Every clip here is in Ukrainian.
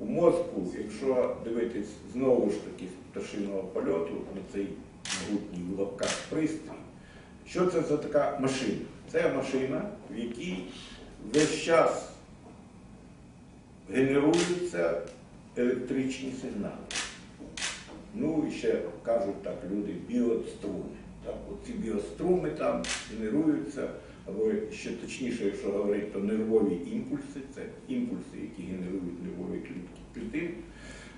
У мозку, якщо дивитись знову ж таки з пташиного польоту на цей могутній в лапках пристрій, що це за така машина? Це машина, в якій весь час генеруються електричні сигнали. Ну і ще кажуть так люди біоструми. Так, оці біоструми там генеруються, або ще точніше, якщо говорити, то нервові імпульси, це імпульси, які генерують нервові клітки клітин.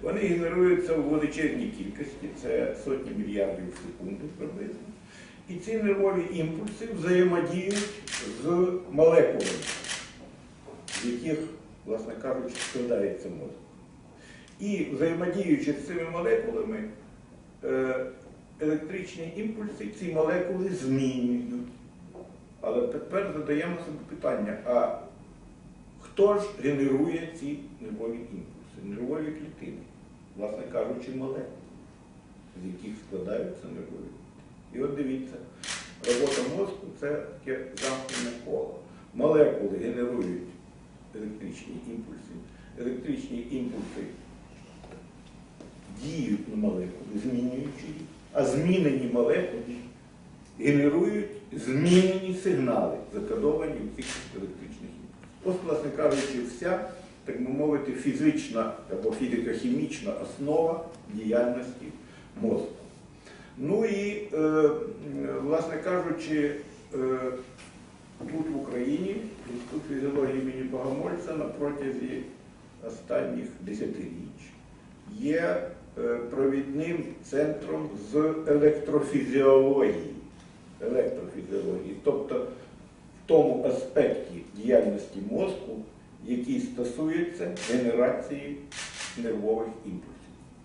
Вони генеруються в величезній кількості, це сотні мільярдів в секунду приблизно. І ці нервові імпульси взаємодіють з молекулами, з яких, власне кажучи, складається мозок. І взаємодіючи з цими молекулами, е, електричні імпульси ці молекули змінюють. Але тепер задаємо собі питання, а хто ж генерує ці нервові імпульси? Нервові клітини, власне кажучи, молекули, з яких складаються нервові клітини. І от дивіться, робота мозку це таке замкнене коло. Молекули генерують електричні імпульси. Електричні імпульси діють на молекули, змінюючи їх, а змінені молекули генерують змінені сигнали, закодовані в цих електричних імпульсах. Ось, власне кажучи, вся, так би мовити, фізична або фізико-хімічна основа діяльності мозку. Ну і, е, власне кажучи, е, тут в Україні, Інститут фізіології імені Богомольця на протязі останніх десятиріч є е, провідним центром з електрофізіології. електрофізіології, тобто в тому аспекті діяльності мозку, який стосується генерації нервових імпульсів.